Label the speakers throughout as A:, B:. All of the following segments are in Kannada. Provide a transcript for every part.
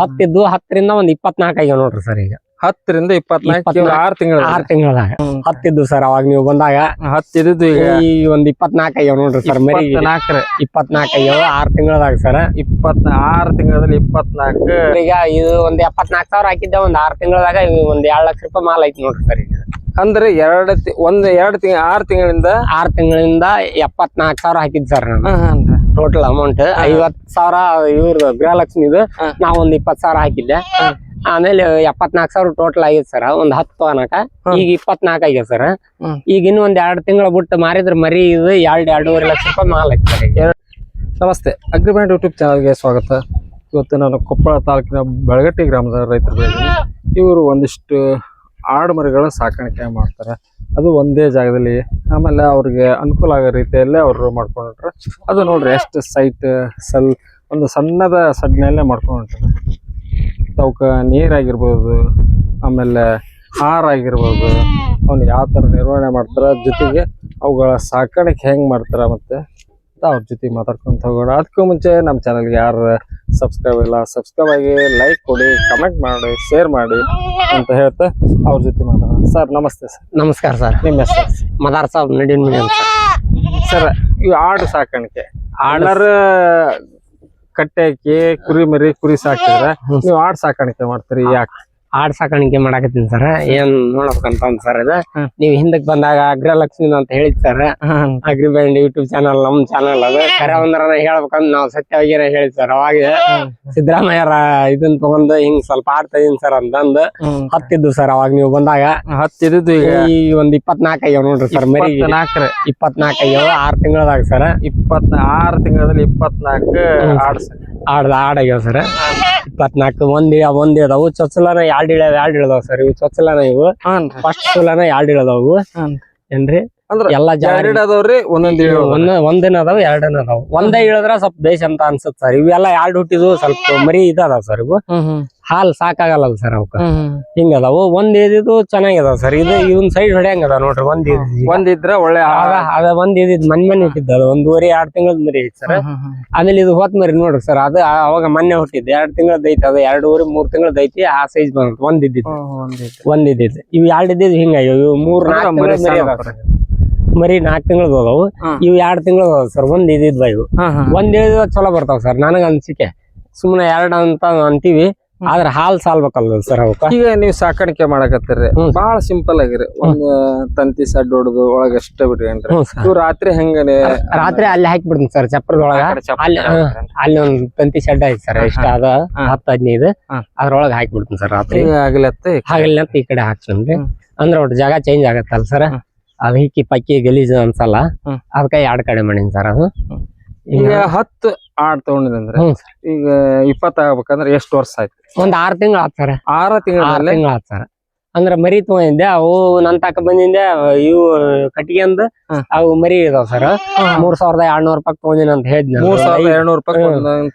A: ಹತ್ತಿದ್ದು ಹತ್ತರಿಂದ ಒಂದ್ ಇಪ್ಪತ್ನಾಲ್ಕ ಆಗ್ಯಾವ ನೋಡ್ರಿ ಸರ್ ಈಗ.
B: ಹತ್ತರಿಂದ ಇಪ್ಪತ್ನಾಲ್ಕು ಆರ್ ತಿಂಗಳ
A: ಆರ್ ತಿಂಗಳದಾಗ ಹತ್ತಿದ್ದು ಸರ್ ಅವಾಗ ನೀವು ಬಂದಾಗ
B: ಹತ್ತಿದ್ದು ಈಗ
A: ಈ ಒಂದ್ ಇಪ್ಪತ್ನಾಲ್ಕು ಆಗ್ಯಾವ ನೋಡ್ರಿ ಸರ್ ಮರಿ.
B: ಇಪ್ಪತ್ನಾಲ್ಕರ
A: ಇಪ್ಪತ್ನಾಲ್ಕು ಆಗ್ಯಾವ ಆರ್ ತಿಂಗಳದಾಗ ಸರ್.
B: ಇಪ್ಪತ್ ಆರ್ ತಿಂಗಳಲ್ಲಿ ಇಪ್ಪತ್ನಾಲ್ಕು
A: ಈಗ ಇದು ಒಂದ್ ಎಪ್ಪತ್ನಾಲ್ಕು ಸಾವಿರ ಹಾಕಿದ್ದೆ ಒಂದ್ ಆರ್ ತಿಂಗಳದಾಗ ಒಂದ್ ಎರಡ್ ಲಕ್ಷ ರೂಪಾಯಿ ಮಾಲ್ ಐತಿ ನೋಡ್ರಿ ಸರ್ ಈಗ.
B: ಅಂದ್ರೆ ಎರಡ್ ಒಂದ್ ಎರಡ್ ತಿಂಗಳ ಆರ್ ತಿಂಗಳಿಂದ
A: ಆರ್ ತಿಂಗಳಿಂದ ಎಪ್ಪತ್ನಾಲ್ಕು ಸಾವಿರ ಹಾಕಿದ್ ಸರ್ ನಾನು. ಟೋಟಲ್ ಅಮೌಂಟ್ ಐವತ್ ಸಾವಿರ ಇವ್ರ ಗೃಹಲಕ್ಷ್ಮಿದು. ನಾ ಒಂದ್ ಇಪ್ಪತ್ ಸಾವಿರ ಹಾಕಿದ್ದೆ. ಆಮೇಲೆ ಎಪ್ಪತ್ನಾಲ್ಕು ಸಾವಿರ ಟೋಟಲ್ ಆಗಿದೆ ಸರ್ ಒಂದ್ ಹತ್ತು ಅನಕ ಈಗ ಇಪ್ಪತ್ನಾಕ್ ಆಗಿದೆ ಸರ್ ಈಗ ಇನ್ನು ಒಂದ್ ಎರಡ್ ತಿಂಗಳ ಬಿಟ್ಟು ಮಾರಿದ್ರ ಮರಿ ಇದು ಎರಡ್ ಎರಡೂವರೆ ಲಕ್ಷ ರೂಪಾಯಿ ಮಾಲ್
B: ನಮಸ್ತೆ. ಅಗ್ರಿಮೆಂಟ್ ಯೂಟ್ಯೂಬ್ ಚಾನಲ್ಗೆ ಸ್ವಾಗತ. ಇವತ್ತು ನಾನು ಕೊಪ್ಪಳ ತಾಲೂಕಿನ ಬೆಳಗಟ್ಟಿ ಗ್ರಾಮದ ರೈತರು ಇವರು ಒಂದಿಷ್ಟು ಆಡು ಮರಿಗಳ ಸಾಕಾಣಿಕೆ ಮಾಡ್ತಾರೆ. ಅದು ಒಂದೇ ಜಾಗದಲ್ಲಿ. ಆಮೇಲೆ ಅವ್ರಿಗೆ ಅನುಕೂಲ ಆಗೋ ರೀತಿಯಲ್ಲೇ ಅವರು ಮಾಡ್ಕೊಂಡ್ರೆ. ಅದು ನೋಡ್ರಿ ಎಷ್ಟು ಸೈಟ್ ಸಲ್ ಒಂದು ಸಣ್ಣದ ಸಡ್ನಲ್ಲೇ ಮಾಡ್ಕೊಂಡ್ರೆ. ಅವಕ್ಕೆ ನೀರಾಗಿರ್ಬೋದು ಆಮೇಲೆ ಹಾರಾಗಿರ್ಬೋದು ಅವ್ನು ಯಾವ ಥರ ನಿರ್ವಹಣೆ ಮಾಡ್ತಾರೆ, ಜೊತೆಗೆ ಅವುಗಳ ಸಾಕಾಣಿಕೆ ಹೆಂಗೆ ಮಾಡ್ತಾರೆ ಮತ್ತು ಅವ್ರ ಜೊತೆ ಮಾತಾಡ್ಕೊಂತ ಹೋಗೋಣ. ಅದಕ್ಕೂ ಮುಂಚೆ ನಮ್ಮ ಚಾನಲ್ಗೆ ಯಾರು ಸಬ್ಸ್ಕ್ರೈಬ್ ಇಲ್ಲ ಸಬ್ಸ್ಕ್ರೈಬ್ ಆಗಿ ಲೈಕ್ ಕೊಡಿ ಕಮೆಂಟ್ ಮಾಡಿ ಶೇರ್ ಮಾಡಿ ಅಂತ ಹೇಳ್ತಾ ಅವ್ರ ಜೊತೆ ಮಾತಾಡೋಣ. ಸರ್ ನಮಸ್ತೆ ಸರ್
A: ನಮಸ್ಕಾರ ಸರ್
B: ನಿಮ್ಮ ಹೆಸರು
A: ಮದಾರ್ ಸಾಬ್ ನಡೀನ್ ಅಂತ
B: ಸರ್ ಈ ಆಡು ಸಾಕಾಣಿಕೆ. ಆಡರ್ ಕಟ್ಟೆ ಹಾಕಿ ಕುರಿ ಮರಿ ಕುರಿ ಸಾಕಿದ್ರೆ ನೀವು ಆಡು ಸಾಕಾಣಿಕೆ ಮಾಡ್ತೀರಿ ಯಾಕೆ?
A: ಆಡ್ ಸಾಕಾಣಿಕೆ ಮಾಡಾಕತ್ತೀನಿ ಸರ್. ಏನ್ ನೋಡ್ಬೇಕಂತ ಅಂದ್ ಸರ್ ಇದು. ನೀವ್ ಹಿಂದಕ್ ಬಂದಾಗ ಅಗ್ರಲಕ್ಷ್ಮಿ ಅಂತ ಹೇಳಿದ್ sir. Agri band YouTube channel ನಮ್ ಚಾನಲ್ ಅದು. ಕರೆ ಒಂದರ ಹೇಳ್ಬೇಕಂದ್ ನಾವ್ ಸತ್ಯವಾಗಿರ ಹೇಳಿದ್ ಸರ್. ಅವಾಗ ಸಿದ್ದರಾಮಯ್ಯರ ಇದನ್ ತಗೊಂಡ್ ಹಿಂಗ್ ಸ್ವಲ್ಪ ಆಡ್ತಾ ಇದೀನಿ ಸರ್ ಅಂತಂದ್ ಹತ್ತಿದ್ದು ಸರ್ ಅವಾಗ ನೀವು ಬಂದಾಗ.
B: ಹತ್ತಿದ್ದು ಈಗ.
A: ಈ ಒಂದ್ ಇಪ್ಪತ್ನಾಕ್ ಆಗ್ಯಾವ ನೋಡ್ರಿ ಸರ್ ಮರಿ
B: ನಾಲ್ಕರ
A: ಇಪ್ಪತ್ನಾಲ್ಕು ಆಗ್ಯಾವ ಆರ್ ತಿಂಗಳದಾಗ ಸರ್.
B: ಇಪ್ಪತ್ ಆರ್ ತಿಂಗಳಲ್ಲಿ ಇಪ್ಪತ್ನಾಲ್ಕು ಆಡು.
A: ಆಡ್ ಆಡ್ ಆಗ್ಯಾವ ಸರ್. ಇಪ್ಪತ್ನಾಲ್ಕು ಒಂದ್ ಒಂದ್ ಇದಾವು. ಚೊಚ್ಚಲನ ಎರಡ್ ಇಳ್ಯಾವ ಎರಡ್ ಇಳ್ದಾವ್ ಸರ್ ಇವು. ಚೊಚ್ಚಲನ ಇವು. ಫಸ್ಟ್ ಸುಲನ ಎರಡ್ ಇಳ್ದಾವು. ಏನ್ರಿ?
B: ಅಂದ್ರ
A: ಎಲ್ಲಾ ಜಾರಿ
B: ಎರಡ್ ಅದಾವ್ರಿ ಒಂದೊಂದ್ ಇಳಿ
A: ಒಂದ್ ಒಂದಿನ ಅದಾವ ಎರಡನ ಅದಾವ. ಒಂದೇ ಇಳದ್ರ ಸ್ವಲ್ಪ ದೇಶ ಅಂತ ಅನ್ಸುತ್ತೆ ಸರ್. ಇವೆಲ್ಲ ಎರಡ್ ಹುಟ್ಟಿದ್ವು ಸ್ವಲ್ಪ ಮರಿ ಇದಾವ ಸರ್ ಇವು. ಹಾಲ್ ಸಾಕಾಗಲ್ಲ ಸರ್ ಅವಕ್ಕ. ಹಿಂಗ ಅದಾವು ಒಂದ್ ಇದಿದ್ದು ಚೆನ್ನಾಗಿದಾವ ಸರ್ ಇದು ಇವನ್ ಸೈಡ್ ಹೊಡ್ಯಾಂಗ ಅದ ನೋಡ್ರಿ ಒಂದ್ ಇದ್
B: ಒಂದಿದ್ರ ಒಳ್ಳೆ
A: ಅದ ಒಂದ್ ಇದಿದ್ ಮನ್ ಮನೆ ಹುಟ್ಟಿದ್ದ ಅದು ಒಂದೂವರೆ ಎರಡ್ ತಿಂಗಳದ ಮರಿ ಐತಿ ಸರ್ ಆಮೇಲೆ ಇದು ಹೊತ್ ಮರಿ ನೋಡ್ರಿ ಸರ್ ಅದು ಅವಾಗ ಮೊನ್ನೆ ಹುಟ್ಟಿದ್ ಎರಡ್ ತಿಂಗಳದ ಐತಿ ಅದು ಎರಡೂವರೆ ಮೂರ್ ತಿಂಗಳದ ಐತಿ ಆ ಸೈಜ್ ಬಂದ್ ಒಂದ್ ಇದ್ದಿದ್ದು ಒಂದ್ ಇದ್ದಿದ್ದು ಇವ್ ಎರಡ್ ಇದ್ದಿದ್ ಹಿಂಗ ಇವು ಮೂರ್ ನಾಲ್ಕು
B: ಮರಿ
A: ಮರಿ ನಾಕ್ ತಿಂಗಳದ
B: ಹ್ಮ್.
A: ಇವ್ ಎರಡ್ ತಿಂಗಳ ಸರ್ ಒಂದ್ ಇದ್ದಿದ್ವ ಇವು. ಒಂದ್ ಇಳಿದ ಚಲೋ ಬರ್ತಾವ ಸರ್ ನನಗ ಅನ್ಸಿಕೆ. ಸುಮ್ಮನೆ ಎರಡ್ ಅಂತ ಅಂತೀವಿ. ಆದ್ರ ಹಾಲ್ ಸಾಲ್ಬೇಕಲ್ಲ ಸರ್ ಅವಕ್ಕ
B: ಈಗ ನೀವು ಸಾಕಾಣಿಕೆ ಮಾಡಕತ್ತೀರಿ. ಬಹಳ ಸಿಂಪಲ್ ಆಗಿರಿ. ಒಂದ್ ತಂತಿ ಸಡ್ ಹೊಡೆದು ಒಳಗ ಅಷ್ಟ
A: ಬಿಟ್ಕೊಂಡ್ರಿ
B: ಇವ್ ರಾತ್ರಿ ಹೆಂಗನೆ
A: ರಾತ್ರಿ ಅಲ್ಲಿ ಹಾಕ್ಬಿಡ್ತೀನಿ ಸರ್ ಚಪ್ರದೊಳಗ ಅಲ್ಲಿ ಅಲ್ಲಿ ಒಂದ್ ತಂತಿ ಶೆಡ್ ಐತಿ ಸರ್ ಇಷ್ಟ ಅದ? ಹತ್ತ ಹದಿನೈದು.
B: ಹಾಕಿ
A: ಅದ್ರೊಳಗ ಹಾಕ್ಬಿಡ್ತೀನಿ ಸರ್ ರಾತ್ರಿ.
B: ಆಗಲತ್ತ
A: ಹಾಗಲ್ಲ ಈ ಕಡೆ ಹಾಕ್ತೀನಿ. ಅಂದ್ರೆ ಒಟ್ಟು ಜಾಗ ಚೇಂಜ್ ಆಗತ್ತಲ್ಲ ಸರ್. ಅದ್ ಹಿಕ್ಕಿ ಪಕ್ಕಿ ಗಲೀಜು ಅನ್ಸಲ್ಲ. ಅದಕ್ಕೆ ಎರಡ್ ಕಡೆ ಮಾಡೀನಿ ಸರ್ ಅದು. ಈಗ
B: ಹತ್ತು ಆಡ್ ತಗೊಂಡಿದ್ರೆ
A: ಹ್ಞೂ ಸರ್.
B: ಈಗ ಇಪ್ಪತ್ತ ಆಗ್ಬೇಕಂದ್ರ ಎಷ್ಟು ವರ್ಷ ಆಯ್ತು?
A: ಒಂದ್ ಆರ್ ತಿಂಗಳು ಆತ್ ಸರ್.
B: ಆರ
A: ಆರ್
B: ತಿಂಗಳ
A: ತಿಂಗಳು ಆತ್ ಸರ್. ಅಂದ್ರ ಮರಿ ತಗೊಂಡಿದ್ದೆ ಅವು ನನ್ ತಕ ಬಂದಿದ್ದೆ ಇವು ಕಟ್ಟಿಗೆ ಅಂದ್. ಅವು ಮರಿ ಇದಾವ್ ಸರ್. ಮೂರ್ ಸಾವಿರದ ಎರಡ್ನೂರ್ ರೂಪಾಯಿ ತಗೊಂಡಿನ ಅಂತ ಹೇಳಿದ್ನ
B: ಮೂರ್ ಸಾವಿರದ ಎರಡ್ನೂರ್ ರೂಪಾಯಿ.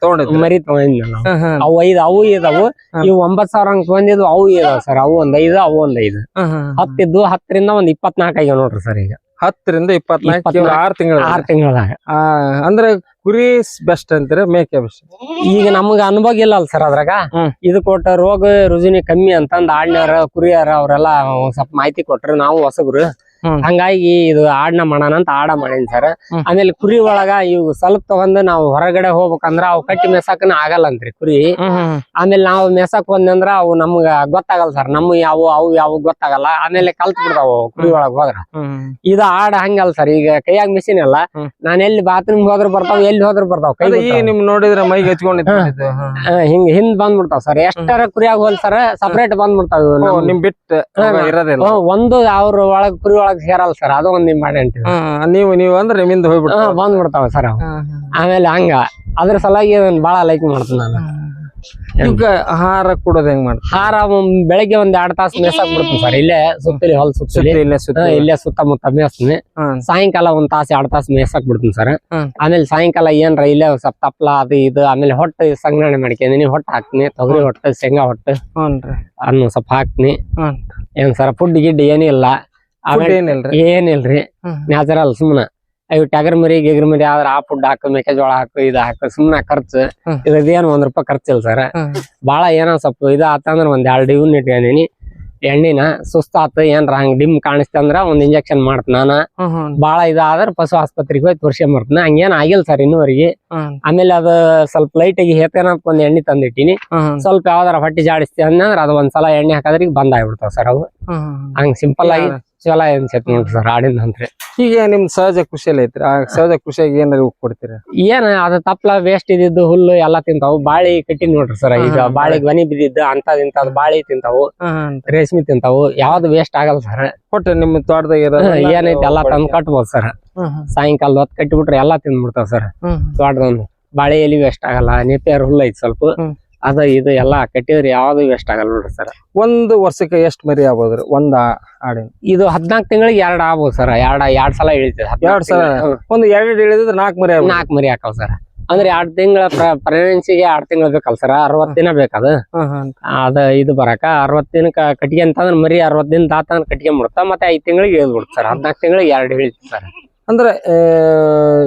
B: ತಗೊಂಡಿದ್ರಿ
A: ಮರಿ ತಗೊಂಡಿದ್ನ ನಾವು.
B: ಹ್ಮ್, ಹ್ಮ್,
A: ಅವು ಐದು ಅವು ಇದಾವು. ಇವು ಒಂಬತ್ ಸಾವಿರ ಹಂಗ್ ತಗೊಂಡಿದ್ವು ಅವು ಇದಾವ ಸರ್. ಅವು ಒಂದ್ ಐದು ಅವು ಒಂದ್ ಐದು.
B: ಹ್ಮ್, ಹ್ಮ್.
A: ಹತ್ತಿದ್ದು ಹತ್ತರಿಂದ ಒಂದ್ ಇಪ್ಪತ್ನಾಕ್ ಆಗ್ಯಾವ ನೋಡ್ರಿ ಸರ್ ಈಗ.
B: ಹತ್ತರಿಂದ ಇಪ್ಪತ್ನಾಲ್ಕು
A: ಇಪ್ಪತ್ನಾಲ್ಕು.
B: ಆರ್ ತಿಂಗಳ
A: ಆರ್ ತಿಂಗಳದಾಗ
B: ಅಂದ್ರೆ ಕುರಿ ಬೆಸ್ಟ್ ಅಂತೀರ ಮೇಕೆ ಬೆಸ್ಟ್
A: ಈಗ ನಮಗ ಅನುಭವ ಇಲ್ಲ ಅಲ್ ಸರ್ ಅದ್ರಾಗ. ಇದು ಕೊಟ್ಟ ರೋಗ ರುಜಿನಿ ಕಮ್ಮಿ ಅಂತಂದ್ ಆಡ್ನ್ಯಾರ ಕುರಿಯಾರ ಅವ್ರೆಲ್ಲ ಒಂದ್ ಸ್ವಲ್ಪ ಮಾಹಿತಿ ಕೊಟ್ರು ನಾವು ಹೊಸಬ್ರು. ಹಂಗಾಗಿ ಇದು ಆಡ್ನ ಮಾಡೋಣ ಅಂತ ಆಡ ಮಾಡೀನಿ ಸರ್. ಆಮೇಲೆ ಕುರಿ ಒಳಗ ಇವು ಸ್ವಲ್ಪ ತಗೊಂಡ್ ನಾವು ಹೊರಗಡೆ ಹೋಗ್ಬೇಕಂದ್ರ ಅವು ಕಟ್ಟಿ ಮೆಸಾಕನ ಆಗಲ್ಲ ಅಂತ್ರಿ ಕುರಿ ಆಮೇಲೆ ನಾವು ಮೆಸಕ್ ಬಂದಂದ್ರ ಅವು ನಮ್ಗ ಗೊತ್ತಾಗಲ್ಲ ಸರ್. ನಮ್ ಯಾವ ಅವು ಯಾವ ಗೊತ್ತಾಗಲ್ಲ. ಆಮೇಲೆ ಕಲ್ತ್ ಬಿಡ್ತಾವ ಕುರಿ ಒಳಗ್ ಹೋದ್ರ. ಇದು ಆಡ ಹಂಗಲ್ಲ ಸರ್. ಈಗ ಕೈಯಾಗ ಮಿಷಿನ್ ಅಲ್ಲ. ನಾನ್ ಎಲ್ಲಿ ಬಾತ್ರೂಮ್ ಹೋದ್ರ ಬರ್ತಾವ ಎಲ್ಲಿ ಹೋದ್ರ ಬರ್ತಾವ ಕೈ
B: ನಿಮ್ ನೋಡಿದ್ರೆ ಮೈಗೆ
A: ಹಚ್ಕೊಂಡಿದ್ ಹಿಂಗ ಹಿಂದ್ ಬಂದ್ಬಿಡ್ತಾವ ಸರ್. ಎಷ್ಟರ ಕುರಿಯಾಗ ಹೋಲ್ ಸರ್ ಸಪರೇಟ್ ಬಂದ್ಬಿಡ್ತಾವ ನಮ್-
B: ಬಿಟ್ಟು.
A: ಒಂದು ಅವ್ರ ಒಳಗ್ ಕುರಿ ಒಳಗ್ ಸೇರಲ್ಲ ಸರ್ ಅದು ಒಂದ್ ಇಂಪಾರ್ಟೆಂಟ್
B: ನೀವು ನೀವು ಅಂದ್ರೆ ನಿಮ್ಮಿಂದ ಹೋಗ್ಬಿಡ್ತ
A: ಬಂದ್ಬಿಡ್ತಾವ ಸರ್ ಅವು. ಆಮೇಲೆ ಹಂಗ ಅದ್ರ ಸಲುವಾಗಿ ಅದನ್ನ ಬಹಳ ಲೈಕ್ ಮಾಡ್ತೀನಿ ನಾನು.
B: ಈಗ ಆಹಾರ ಕೊಡೋದ್ ಹೆಂಗ್ ಮಾಡ್ತೀವಿ
A: ಹಾರ ಒಂದ್ ಬೆಳಗ್ಗೆ ಒಂದ್ ಎರಡ್ ತಾಸು ಮೇಸಾಕ್ ಬಿಡ್ತೀನಿ ಸರ್ ಇಲ್ಲೇ ಸುತ್ತಲಿ ಹೊಲ್ ಸುತ್ತಲಿ.
B: ಸುತ್ತಿ ಇಲ್ಲೇ ಸುತ್ತ
A: ಇಲ್ಲೇ ಸುತ್ತಮುತ್ತ ಮೇಸ್ತೀನಿ. ಸಾಯಂಕಾಲ ಒಂದ್ ತಾಸು ಎರಡ್ ತಾಸು ಮೇಸಾಕ್ ಬಿಡ್ತೀನಿ ಸರ್. ಆಮೇಲೆ ಸಾಯಂಕಾಲ ಏನ್ರ ಇಲ್ಲೇ ಸ್ವಲ್ಪ ತಪ್ಲ ಅದು ಇದು ಆಮೇಲೆ ಹೊಟ್ಟೆ ಸಂಗ್ರಹಣೆ ಮಾಡ್ಕೊಂಡಿನಿ ಹೊಟ್ಟೆ ಹಾಕ್ತೀನಿ ತೊಗರಿ ಹೊಟ್ಟೆ ಶೇಂಗಾ ಹೊಟ್ಟೆ ಅನ್ನ ಸ್ವಲ್ಪ ಹಾಕ್ತೀನಿ. ಏನ್ ಸರ್ ಫುಡ್ ಗಿಡ್ ಏನಿಲ್ಲ
B: ಏನಿಲ್ರಿ.
A: ನ್ಯಾಚುರಲ್ ಸುಮ್ನ. ಇವ್ ಟಗರ್ ಮರಿ ಗಿಗರ್ ಮರಿ ಆದ್ರ ಆ ಫುಡ್ ಹಾಕು ಮೆಕ್ಕೆಜೋಳ ಹಾಕು ಇದ್ ಹಾಕು ಸುಮ್ಮನೆ ಖರ್ಚು. ಇದೇನು ಒಂದ್ ರೂಪಾಯಿ ಖರ್ಚಿಲ್ಲ ಸರ್ ಬಾಳ ಏನೋ ಸ್ವಲ್ಪ ಇದು ಆತಂದ್ರ ಒಂದ್ ಎರಡ್ ಯೂನಿಟ್ ಇಟ್ಕೊಂಡಿನಿ ಎಣ್ಣಿನ ಸುಸ್ತ ಆತ ಏನ್ರ ಹಂಗ ಡಿಮ್ ಕಾಣಿಸ್ತಂದ್ರ ಒಂದ್ ಇಂಜೆಕ್ಷನ್ ಮಾಡ್ತ ನಾನ. ಬಾಳ ಇದಾದ್ರ ಪಶು ಆಸ್ಪತ್ರೆಗೆ ಹೋಗಿ ತೋರ್ಸ್ಕೊಂಡ್ ಹಂಗೇನ್ ಆಗಿಲ್ಲ ಸರ್ ಇನ್ನೂವರೆಗೆ. ಆಮೇಲೆ ಅದ ಸ್ವಲ್ಪ ಲೈಟ್ ಆಗಿ ಹೇತೇನಪ್ಪ ಒಂದ್ ಎಣ್ಣೆ ತಂದಿಟ್ಟಿನಿ. ಸ್ವಲ್ಪ ಯಾವ್ದಾರ ಹೊಟ್ಟಿ ಜಾಡಿಸ್ತಿ ಅಂದ್ರೆ ಅದ್ ಒಂದ್ಸಲ ಎಣ್ಣೆ ಹಾಕದ್ರಿಗೆ ಬಂದ್ ಆಗ್ಬಿಡ್ತಾವ ಸರ್ ಅವು. ಹಂಗ್ ಸಿಂಪಲ್ ಆಗಿ ಚಲೋ ಸೇತ್ ನೋಡ್ರಿ ಸರ್ ಆಡಿನ ಅಂತ್ರಿ
B: ಈಗ ನಿಮ್ ಸಹಜ ಕೃಷಿಯಲ್ಲಿ ಐತ್ರಿ. ಆ ಸಹಜ ಕೃಷಿಯಾಗಿ ಏನಾರ ಕೊಡ್ತೀರಿ?
A: ಏನ್ ಅದ ತಪ್ಲ ವೇಸ್ಟ್ ಇದ್ದಿದ್ದು ಹುಲ್ಲು ಎಲ್ಲಾ ತಿಂತಾವು. ಬಾಳಿ ಕಟ್ಟಿ ನೋಡ್ರಿ ಸರ್. ಈಗ
B: ಬಾಳಿ
A: ಬಾಳಿಗ್ ಮನಿ ಬಿದ್ದಿದ್ದು ಅಂತದ್ ಇಂತದ್ ಬಾಳಿ ತಿಂತಾವು. ರೇಷ್ಮಿ ತಿಂತಾವು. ಯಾವ್ದು ವೇಸ್ಟ್ ಆಗಲ್ಲ ಸರ್.
B: ಕೊಟ್ರಿ ನಿಮ್ ತೋಟದಾಗ ಇರೋದೆಲ್ಲ
A: ಏನೈತಿ ಎಲ್ಲಾ ತಂದ್ ಕಟ್ಬೋದು ಸರ್. ಸಾಯಂಕಾಲ ಹೊತ್ತು ಕಟ್ಟಿಬಿಟ್ರೆ ಎಲ್ಲಾ ತಿಂದ್ಬಿಡ್ತಾವ ಸರ್. ತೋಟದೊಂದು. ಬಾಳೆ ಎಲಿ ವೇಸ್ಟ್ ಆಗಲ್ಲ. ನೇಪಿಯರ್ ಹುಲ್ಲು ಐತಿ ಸ್ವಲ್ಪ. ಅದ ಇದು ಎಲ್ಲಾ ಕಟ್ಟಿದ್ರೆ ಯಾವ್ದು ವೇಸ್ಟ್ ಆಗಲ್ಲ ನೋಡ್ರಿ ಸರ್
B: ಒಂದು ವರ್ಷಕ್ಕೆ ಎಷ್ಟು ಮರಿ ಆಗ್ಬೋದ್ರಿ? ಒಂದ್ ಆಡಿನ
A: ಇದು ಹದ್ನಾಲ್ಕು ತಿಂಗಳಿಗೆ ಎರಡು ಆಗ್ಬೋದು ಸರ್ ಎರಡ್ ಎರಡ್ ಸಲ ಇಳಿತದೆ.
B: ಎರಡ್ ಸಲ? ಒಂದು ಎರಡು ಇಳಿದ್ರೆ ನಾಲ್ಕು ಮರಿ
A: ನಾಲ್ಕು ಮರಿ ಹಾಕವ್ ಸರ್ ಅಂದ್ರೆ ಎರಡ್ ತಿಂಗಳ ಪ್ರೆಗ್ನೆನ್ಸಿಗೆ ಎರಡ್ ತಿಂಗಳ ಬೇಕಲ್ಲ ಸರ್ ಅರವತ್ ದಿನ ಬೇಕದು ಅದ. ಇದು ಬರಕ ಅರವತ್ ದಿನಕ್ಕ ಕಟ್ಟಿಗೆ ಅಂತಂದ್ರ ಮರಿ ಅರವತ್ ದಿನ ದಾತಂದ್ರ ಕಟ್ಟಿಗೆ ಬಿಡ್ತಾ ಮತ್ತೆ ಐದ್ ತಿಂಗಳಿಗೆ ಇಳಿದ್ ಬಿಡ್ತ ಸರ್ ಹದ್ನಾಲ್ಕು ತಿಂಗಳಿಗೆ ಎರಡು ಇಳಿತು ಸರ್
B: ಅಂದ್ರೆ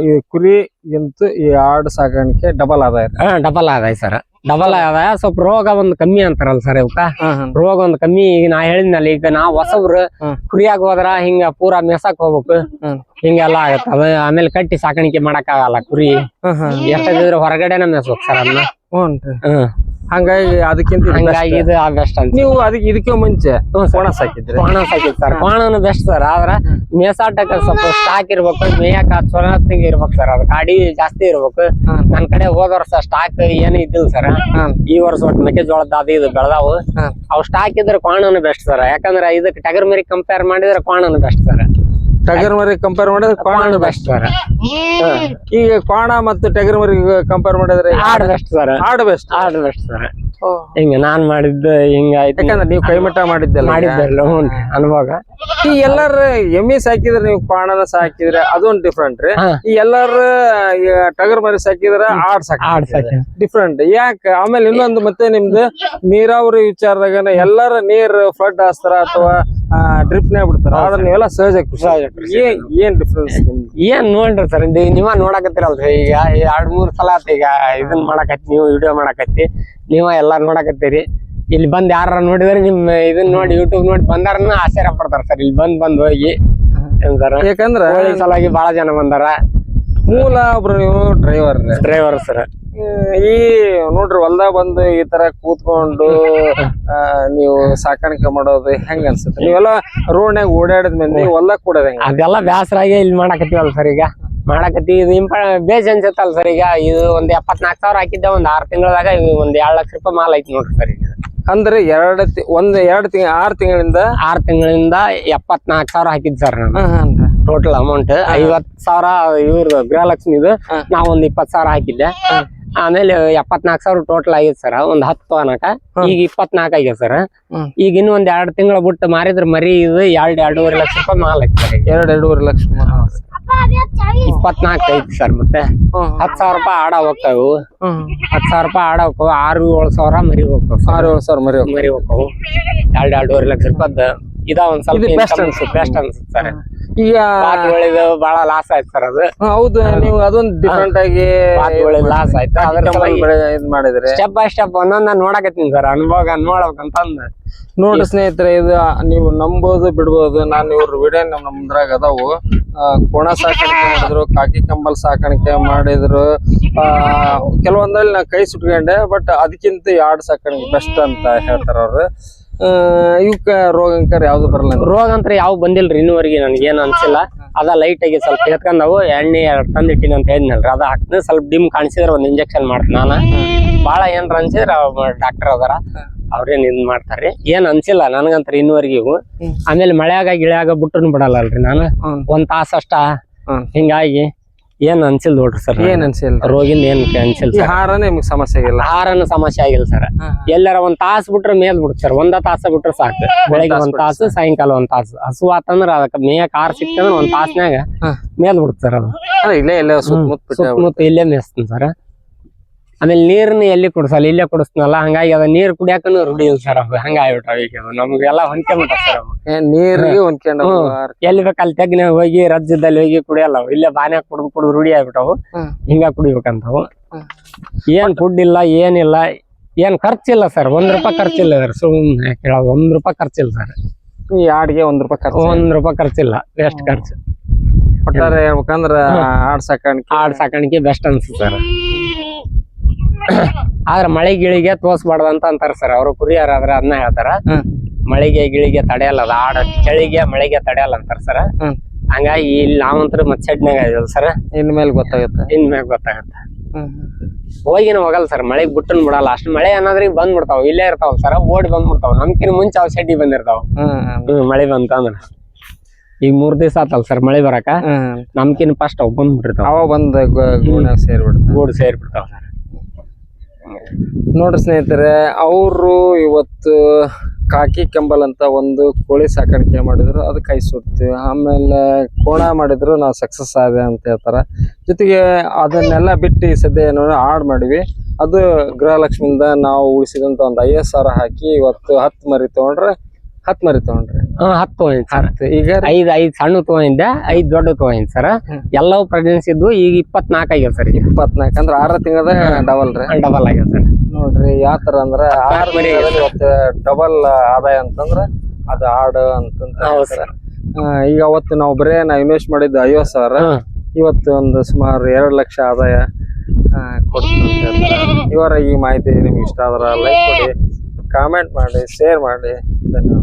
B: ಈ ಕುರಿ ಎಂತೂ ಈ ಆಡು ಸಾಕಾಣಿಕೆ ಡಬಲ್ ಆದಾಯ
A: ಡಬಲ್ ಆದಾಯ ಸರ್ ಡಬಲ್ ಅದ ಸ್ವಲ್ಪ ರೋಗ ಒಂದ್ ಕಮ್ಮಿ ಅಂತಾರಲ್ಲ ಸರ್ ಇವಕ್ಕ. ರೋಗ ಒಂದ್ ಕಮ್ಮಿ ಈಗ ನಾ ಹೇಳಿದ್ನಲ್ಲ ಈಗ ನಾವ್ ಹೊಸಬ್ರು. ಕುರಿಯಾಗ ಹೋದ್ರ ಹಿಂಗ ಪೂರಾ ಮೆಸಾಕ್ ಹೋಗ್ಬೇಕು. ಹಿಂಗೆಲ್ಲಾ ಆಗತ್ತ. ಆಮೇಲೆ ಕಟ್ಟಿ ಸಾಕಾಣಿಕೆ ಮಾಡಕ್ ಆಗಲ್ಲ ಕುರಿ. ಎಷ್ಟಿದ್ರೆ ಹೊರಗಡೆನ ಮೆಸ್ಬೇಕು ಸರ್ ಅದನ್ನ.
B: ಹ್ಞೂನ್ರಿ ಹಂಗಾಗಿ ಅದಕ್ಕಿಂತ ಇದು best.
A: ಹಂಗಾಗಿ ಇದು ಬೆಸ್ಟ್ ಅಂತ.
B: ನೀವು ಅದಕ್ಕೆ ಇದಕ್ಕೆ ಮುಂಚೆ ಕೋಣ ಸಾಕಿದ್ರಿ.
A: ಕೋಣ ಸಾಕಿದ್ ಸರ್. ಕೋಣನು ಬೆಸ್ಟ್ ಸರ್. ಆದ್ರ ಮೇಸಾಟಕ್ಕ ಸ್ವಲ್ಪ ಸ್ಟಾಕ್ ಇರ್ಬೇಕು. ಮೇಯಕ ಚೊಲತ್ತಿಗೆ ಇರ್ಬೇಕು ಸರ್. ಅದು ಗಾಡಿ ಜಾಸ್ತಿ ಇರ್ಬೇಕು.
B: ಹ್ಮ್.
A: ನನ್ ಕಡೆ ಹೋದ ವರ್ಷ ಸ್ಟಾಕ್ ಏನು ಇದ್ದಿಲ್ಲ ಸರ್.
B: ಹ್ಮ್.
A: ಈ ವರ್ಷ ಒಟ್ಟು ಮೆಕ್ಕೆಜೋಳದ ಅದು ಇದು ಬೆಳೆದಾವು.
B: ಹ್ಮ್.
A: ಅವು ಸ್ಟಾಕ್ ಇದ್ರೆ ಕೋಣನು ಬೆಸ್ಟ್ ಸರ್. ಯಾಕಂದ್ರೆ ಇದಕ್ಕೆ ಟಗರ್ ಮರಿ ಕಂಪೇರ್ ಮಾಡಿದ್ರೆ ಕೋಣನು ಬೆಸ್ಟ್ ಸರ್.
B: ಟಗರ್ ಮರಿ ಕಂಪೇರ್ ಮಾಡಿದ್ರೆ ಕೋಣ
A: ಕೋಣ ಬೆಸ್ಟ್ ಸರ್
B: ಈಗ ಕ್ವಾಣ ಮತ್ತು ಟಗರ್ ಮರಿ ಕಂಪೇರ್ ಮಾಡಿದ್ರೆ
A: ಆಡ್ ಬೆಸ್ಟ್ ಸರ್
B: ಹಾಡ್ ಬೆಸ್ಟ್
A: ಆಡ್ ಬೆಸ್ಟ್ ಸರ್ ಹಿಂಗ ನಾನ್ ಮಾಡಿದ್ದ ಹಿಂಗ ಆಯ್ತು.
B: ಯಾಕಂದ್ರೆ ನೀವು ಕೈಮಟ್ಟ ಮಾಡಿದ್ದಲ್ಲ.
A: ಮಾಡಿದ್ದಲ್ಲ ಹ್ಞೂ ಅನುಭವ.
B: ಈ ಎಲ್ಲಾರ ಎಮ್ಮಿ ಸಾಕಿದ್ರೆ ನೀವು ಕ್ವಾಣನ ಸಾಕಿದ್ರೆ ಅದೊಂದು ಡಿಫ್ರೆಂಟ್ ರೀ. ಈ ಎಲ್ಲಾರ ಈ ಟಗರ್ ಮರಿ ಸಾಕಿದ್ರೆ ಆಡ್ ಸಾಕ
A: ಆಡ್ ಸಾಕ
B: ಡಿಫ್ರೆಂಟ್ ಯಾಕೆ? ಆಮೇಲೆ ಇನ್ನೊಂದು ಮತ್ತೆ ನಿಮ್ದು ನೀರಾವರಿ ವಿಚಾರದಾಗ ಎಲ್ಲಾರ ನೀರ್ ಫ್ಲಡ್ ಹಾಸ್ತಾರ ಅಥವಾ ಡ್ರಿಪ್ ನೇ ಬಿಡ್ತಾರ. ಆದ್ರೆ ನೀವೆಲ್ಲ ಸಹಜ ಕೃಷಿ.
A: ಸಹಜ ಕೃಷಿ.
B: ಏನ್ ಏನ್ ಡಿಫ್ರೆನ್ಸ್
A: ಏನ್ ನೋಡ್ರಿ ಸರ್ ನೀವ ನೋಡಕತ್ತೀರಲ್ರಿ. ಈಗ ಎರಡ್ ಮೂರ್ ಸಲ ಆತ ಈಗ ಇದನ್ ಮಾಡಕತ್ತಿ ನೀವು ವಿಡಿಯೋ ಮಾಡಕತ್ತಿ ನೀವ ಎಲ್ಲಾ ನೋಡಕತ್ತೀರಿ. ಇಲ್ಲಿ ಬಂದ್ ಯಾರ ನೋಡಿದ್ರೆ ನಿಮ್ ಇದನ್ ನೋಡಿ ಯೂಟ್ಯೂಬ್ ನೋಡಿ ಬಂದಾರನ ಆಶ್ಚರ್ಯ ಪಡ್ತಾರ ಸರ್. ಇಲ್ಲಿ ಬಂದ್ ಬಂದ್ ಹೋಗಿ.
B: ಯಾಕಂದ್ರ
A: ಸಲುವಾಗಿ ಬಹಳ ಜನ ಬಂದಾರ.
B: ಮೂಲ ಒಬ್ರು ನೀವು ಡ್ರೈವರ್
A: ಡ್ರೈವರ್ ಸರ್.
B: ಈ ನೋಡ್ರಿ ಹೊಲ್ದಾಗ ಬಂದು ಈ ತರ ಕೂತ್ಕೊಂಡು ಆ, ನೀವು ಸಾಕಾಣಿಕೆ ಮಾಡೋದು ಹೆಂಗ ಅನ್ಸುತ್ತೆ? ನೀವೆಲ್ಲ ರೋಡ್ನಾಗ ಓಡಾಡಿದ ಮಂದಿ ಹೊಲ್ದಾಗ ಕೂಡೋದ್ ಹೆಂಗ?
A: ಅದೆಲ್ಲ ಬ್ಯಾಸರಾಗೆ ಇಲ್ಲಿ ಮಾಡಾಕತ್ತೀವಲ್ಲ ಸರ್ ಈಗ? ಮಾಡಕತ್ತಿ ಇದು ಇಂಪ ಬೇಜ್ ಅನ್ಸತ್ತಲ್ಲ ಸರ್ ಈಗ? ಇದು ಒಂದ್ ಎಪ್ಪತ್ನಾಕ್ ಸಾವಿರ ಹಾಕಿದ್ದೆ ಒಂದ್ ಆರ್ ತಿಂಗಳದಾಗ ಒಂದ್ ಎರಡ್ ಲಕ್ಷ ರೂಪಾಯಿ ಮಾಲ್ ಐತಿ ನೋಡ್ರಿ ಸರ್ ಈಗ.
B: ಅಂದ್ರೆ ಎರಡ್ ಒಂದ್ ಎರಡ್ ತಿಂಗಳ ಆರ್ ತಿಂಗಳಿಂದ?
A: ಆರ್ ತಿಂಗಳಿಂದ ಎಪ್ಪತ್ನಾಕ್ ಸಾವಿರ ಹಾಕಿದ್ ಸರ್ ನಾನು. ಟೋಟಲ್ ಅಮೌಂಟ್ ಐವತ್ ಸಾವಿರ ಇವ್ರ ಗೃಹಲಕ್ಷ್ಮಿದು ನಾವ್ ಒಂದ್ ಇಪ್ಪತ್ ಸಾವಿರ ಹಾಕಿದ್ದೆ. ಆಮೇಲೆ ಎಪ್ಪತ್ನಾಕ್ ಸಾವಿರ ಟೋಟಲ್ ಆಗಿದೆ ಸರ್ ಒಂದ್ ಹತ್ತು ಅನಕ. ಈಗ ಇಪ್ಪತ್ನಾಕ್ ಆಗಿದೆ ಸರ್. ಈಗ ಇನ್ನು ಒಂದ್ ಎರಡ್ ತಿಂಗಳ ಬಿಟ್ಟು ಮಾರಿದ್ರ ಮರಿ ಇದು ಎರಡ್ ಎರಡೂವರೆ ಲಕ್ಷ ರೂಪಾಯಿ ಮಾಲ್ ಎರಡು
B: ಎರಡ್ ಎರಡೂವರೆ ಲಕ್ಷ
A: ಇಪ್ಪತ್ನಾಲ್ಕು ಐತಿ ಸರ್ ಮತ್ತೆ. ಹತ್ ಸಾವಿರ ರೂಪಾಯಿ ಆಡ ಹೋಗ್ತಾವು ಹತ್ ಸಾವಿರ ರೂಪಾಯಿ ಆಡ ಹೋಗ್ತಾವ ಆರು ಏಳು ಸಾವಿರ ಮರಿ ಹೋಗ್ತಾವ ಸರ್
B: ಆರು ಏಳು ಸಾವಿರ ಮರಿ.
A: ಮರಿ ಹೋಗ್ತಾವು. ಎರಡ್ ಎರಡೂವರೆ ಲಕ್ಷ ರೂಪಾಯಿ ಇದ ಒಂದ್ ಸ್ವಲ್ಪ
B: ಇದು best ಅನ್ಸುತ್ತೆ.
A: best ಅನ್ಸುತ್ತೆ ಸರ್.
B: ಈಗ
A: ಬಾತುಗಳಿದು ಬಹಳ ಲಾಸ್ ಆಯ್ತು ಸರ್ ಅದು.
B: ಹೌದು ನೀವು ಅದೊಂದು ಡಿಫ್ರೆಂಟ್ ಆಗಿ
A: ಬಾತುಗಳಿಗೆ ಲಾಸ್ ಆಯ್ತು. ಅದ್ರ ಸಲುವಾಗಿ
B: ಇದ್ ಮಾಡಿದ್ರೆ.
A: ಸ್ಟೆಪ್ ಬೈ ಸ್ಟೆಪ್ ಒಂದೊಂದ ನೋಡಕತ್ತೀನಿ ಸರ್. ಅನುಭವ ನೋಡ್ಬೇಕಂತಂದ.
B: ನೋಡ್ರಿ ಸ್ನೇಹಿತರೆ ಇದು ನೀವು ನಂಬೋದು ಬಿಡ್ಬೋದು. ನಾನು ಇವ್ರ ವಿಡಿಯೋ ನಮ್ ನಮ್ದ್ರಾಗ ಅದಾವು. ಆ, ಕೋಣ ಸಾಕಾಣಿಕೆ ಮಾಡಿದ್ರು ಕಾಕಿ ಕಂಬಲ್ ಸಾಕಾಣಿಕೆ ಮಾಡಿದ್ರು. ಆ ಕೆಲವೊಂದ್ರಲ್ಲಿ ನಾ ಕೈ ಸುಟ್ಕೊಂಡೆ ಬಟ್ ಅದಕ್ಕಿಂತ ಈ ಆಡ್ ಸಾಕಾಣಿಕೆ ಬೆಸ್ಟ್ ಅಂತ ಹೇಳ್ತಾರ ಅವ್ರು. ಇವಕ್ಕ ರೋಗಂಕರ ಯಾವ್ದು ಬರಲ್ಲ.
A: ರೋಗ ಅಂತ ಯಾವ ಬಂದಿಲ್ರಿ ಇನ್ನೂವರೆಗೆ ನನಗೆ ಏನು ಅನ್ಸಿಲ್ಲ ಅದ ಲೈಟ್ ಆಗಿ ಸ್ವಲ್ಪ ಎತ್ಕೊಂಡವು ಎಣ್ಣೆ ಎರಡು ತಂದಿಟ್ಟಿನಿ ಅಂತ ಹೇಳಿದ್ನಲ್ರಿ ಅದ ಹಾಕಿದ್ರೆ ಸ್ವಲ್ಪ ಡಿಮ್ ಕಾಣಿಸಿದ್ರೆ ಒಂದ್ ಇಂಜೆಕ್ಷನ್ ಮಾಡ್ತೀನಿ ನಾನು ಭಾಳ ಏನ್ರ ಅನ್ಸಿದ್ರ ಡಾಕ್ಟರ್ ಅದಾರ ಅವ್ರೇನ್ ಇದ್ ಮಾಡ್ತಾರ್ರಿ ಏನ್ ಅನ್ಸಿಲ್ಲ ನನಗಂತ್ರ ಇನ್ನೂವರೆಗೆ ಇವು. ಆಮೇಲೆ ಮಳೆಯಾಗ ಗಿಳಿಯಾಗ ಬಿಡಲ್ಲ ಅಲ್ರಿ ನಾನು. ಒಂದ್ ತಾಸ ಅಷ್ಟ
B: ಹ್ಮ್.
A: ಹಿಂಗಾಗಿ ಏನ್ ಅನ್ಸಿಲ್ ನೋಡ್ರಿ ಸರ್
B: ಏನ್ ಅನ್ಸಿಲ್
A: ರೋಗಿಂದ ಏನ್ ಅನ್ಸಿಲ್
B: ಈ ಹಾರನೇ ನಿಮ್ಗೆ ಸಮಸ್ಯೆ ಆಗಿಲ್ಲ
A: ಆಹಾರನ ಸಮಸ್ಯೆ ಆಗಿಲ್ಲ ಸರ್. ಎಲ್ಲಾರ ಒಂದ್ ತಾಸ್ ಬಿಟ್ರೆ ಮೇಲ್ ಬಿಡುತ್ತೆ ಸರ್. ಒಂದ ತಾಸ ಬಿಟ್ರೆ ಸಾಕು. ಬೆಳಿಗ್ಗೆ ಒಂದ್ ತಾಸು ಸಾಯಂಕಾಲ ಒಂದ್ ತಾಸು. ಹಸು ಆತಂದ್ರ ಅದಕ್ಕ ಮೇಯ ಕಾರ್ ಸಿಕ್ತಂದ್ರ ಒಂದ್ ತಾಸ್ನ್ಯಾಗ ಮೇಲ್ ಬಿಡುತ್ತೆ ಸರ್ ಅದು.
B: ಅಲ್ಲ, ಇಲ್ಲೇ ಇಲ್ಲೇ ಸುತ್ತಮುತ್ತ
A: ಇಲ್ಲೇ ಮೇಸ್ತೀನಿ ಸರ್. ಆಮೇಲೆ ನೀರ್ನ ಎಲ್ಲಿ ಕುಡಿಸಲ್ಲ ಇಲ್ಲೇ ಕುಡಿಸ್ನಲ್ಲ ಹಂಗಾಗಿ ಅದ ನೀರ್ ಕುಡಿಯಾಕನು ರೂಢಿ ಇಲ್ಲ ಸರ್ ಅವ್ ಹಂಗಾಗ್ಬಿಟ್ಟಾವ ಈಗ ಅವು. ನಮ್ಗೆಲ್ಲ ಹೊಂದ್ಕೊಂಬಿಟ್ಟ ಸರ್ ಅವು
B: ನೀರಿಗೆ ಹೊಂದ್ಕೊಂಡ್
A: ಎಲ್ಲಿ ಬೇಕಲ್ಲಿ ಅಲ್ಲಿ ತೆಗ್ನ ಹೋಗಿ ರಜ್ಜದಲ್ಲಿ ಹೋಗಿ ಕುಡಿಯಲ್ಲ ಅವು ಇಲ್ಲೇ ಬಾನ್ಯಾಗ ಕುಡ್ದು ಕುಡ್ದು ರೂಢಿ ಆಗ್ಬಿಟ್ಟವು. ಹಿಂಗ ಕುಡಿಬೇಕಂತವು. ಏನ್ ಫುಡ್ ಇಲ್ಲ ಏನಿಲ್ಲ ಏನ್ ಖರ್ಚಿಲ್ಲ ಸರ್ ಒಂದ್ ರೂಪಾಯಿ ಖರ್ಚಿಲ್ಲ ಸರ್ ಸುಮ್ನೆ ಕೇಳೋದು ಒಂದ್ ರೂಪಾಯಿ ಖರ್ಚಿಲ್ಲ ಸರ್
B: ಈ ಆಡ್ಗೆ ಒಂದ್ ರೂಪಾಯಿ ಖರ್ಚು.
A: ಒಂದ್ ರೂಪಾಯಿ ಖರ್ಚಿಲ್ಲ ವೇಸ್ಟ್ ಖರ್ಚು.
B: ಒಟ್ಟಾರೆ ಹೇಳ್ಬೇಕಂದ್ರ ಆಡ್ ಸಾಕಾಣಿಕೆ.
A: ಆಡ್ ಸಾಕಾಣಿಕೆ ಬೆಸ್ಟ್ ಅನ್ಸುತ್ತೆ ಸರ್ ಆದ್ರ ಮಳೆ ಗಿಳಿಗೆ ತೋರ್ಸ್ಬಾರ್ದು ಅಂತ ಅಂತಾರ ಸರ್. ಅವರು ಕುರಿಯರಾದ್ರೆ ಅದನ್ನ ಹೇಳ್ತಾರ. ಮಳೆಗೆ ಗಿಳಿಗೆ ತಡೆಯಲ್ಲ ಅದ. ಆಡ ಚಳಿಗೆ ಮಳೆಗೆ ತಡೆಯಲ್ಲ ಅಂತಾರ ಸರ್. ಹಂಗಾಗಿ ಇಲ್ಲಿ ನಾವಂತರ ಮತ್ ಸೆಡ್ನಾಗ ಇದೀವಲ್ಲ ಸರ್.
B: ಇನ್ ಮೇಲೆ ಗೊತ್ತಾಗುತ್ತೆ.
A: ಇನ್ ಮೇಲೆ ಗೊತ್ತಾಗತ್ತೆ. ಹೋಗಿನ ಹೋಗಲ್ಲ ಸರ್. ಮಳೆ ಬಿಟ್ಟನ್ ಬಿಡಲ್ಲ. ಅಷ್ಟು ಮಳೆ ಅನ್ನೋದ್ರಿಗೆ ಬಂದ್ ಬಿಡ್ತಾವ ಇಲ್ಲೇ ಇರ್ತಾವ ಸರ್. ಓಡಿ ಬಂದ್ ಬಿಡ್ತಾವ ನಮ್ಕಿನ ಮುಂಚೆ ಅವ್ ಶೆಡ್ಡಿ ಬಂದಿರ್ತಾವ. ಮಳೆ ಬಂತಂದ್ರ. ಈಗ ಮೂರ್ ದಿವಸ ಆತಲ್ ಸರ್ ಮಳೆ ಬರಾಕ. ನಮ್ಕಿನ ಫಸ್ಟ್ ಅವ್ ಬಂದ್ಬಿಟ್ಟಿರ್ತಾವ.
B: ಅವ ಬಂದ ಗೂಡ ಸೇರ್ಬಿಡ್ತಾವ.
A: ಗೂಡು ಸೇರಿ ಬಿಡ್ತಾವ ಸರ್
B: ನೋಡ್ರಿ ಸ್ನೇಹಿತರೆ, ಅವರು ಇವತ್ತು ಕಾಕಿ ಕೆಂಬಲ್ ಅಂತ ಒಂದು ಕೋಳಿ ಸಾಕಾಣಿಕೆ ಮಾಡಿದ್ರು, ಅದು ಕೈ ಸುಡ್ತೀವಿ ಆಮೇಲೆ ಕೋಣ ಮಾಡಿದ್ರು, ನಾವು ಸಕ್ಸಸ್ ಆದೆ ಅಂತ ಹೇಳ್ತಾರೆ. ಜೊತೆಗೆ ಅದನ್ನೆಲ್ಲ ಬಿಟ್ಟು ಸದ್ಯ ಏನೋ ಆಡ್ ಮಾಡಿವಿ ಅದು ಗೃಹಲಕ್ಷ್ಮಿಯಿಂದ ನಾವು ಉಳಿಸಿದಂತ ಒಂದು ಐ ಎಸ್ ಆರ್ ಹಾಕಿ ಇವತ್ತು ಹತ್ತು ಮರಿ ತಗೊಂಡ್ರೆ ಹತ್ತು ಮರಿ ತಗೊಂಡ್ರಿ.
A: ಹಾ ಹತ್ತು ತೊಗೊಂಡ್ ಸರ್
B: ಹತ್ತು ಈಗ
A: ಐದ್ ಐದ್ ಸಣ್ಣ ತೊಗೊಂಡಿದ್ದೆ ಐದ್ ದೊಡ್ಡ ತೊಗೊಂಡ್ ಸರ್ ಎಲ್ಲವು ಪ್ರೆಗ್ನೆನ್ಸಿ ಇದ್ವು ಈಗ ಇಪ್ಪತ್ನಾಲ್ಕು ಆಗ್ಯದ ಸರ್ ಈಗ.
B: ಇಪ್ಪತ್ನಾಲ್ಕು ಅಂದ್ರೆ ಆರು ತಿಂಗಳದ ಡಬಲ್ ರೀ?
A: ಡಬಲ್ ಆಗ್ಯದ ಸರ್
B: ನೋಡ್ರಿ ಯಾವ ತರ ಅಂದ್ರ ಆರು
A: ಮರಿ
B: ಡಬಲ್ ಆದಾಯ ಅಂತಂದ್ರ ಅದು ಆಡು ಅಂತಂತ
A: ಹೌದು. ಸರ್
B: ಈಗ ಅವತ್ತು ನಾವು ಬರೇ ನಾವು ಇನ್ವೆಸ್ಟ್ ಮಾಡಿದ್ದು ಐವತ್ತು ಸಾವಿರ. ಇವತ್ತು ಒಂದು ಸುಮಾರು ಎರಡು ಲಕ್ಷ ಆದಾಯ ಕೊಡ್ತೀವಿ ಕೊಡ್ತು ಇವರ ಈ ಮಾಹಿತಿ ನಿಮ್ಗೆ ಇಷ್ಟ ಆದ್ರೆ ಲೈಕ್ ಕೊಡಿ. ಕಾಮೆಂಟ್ ಮಾಡಿ ಶೇರ್ ಮಾಡಿ ಧನ್ಯವಾದ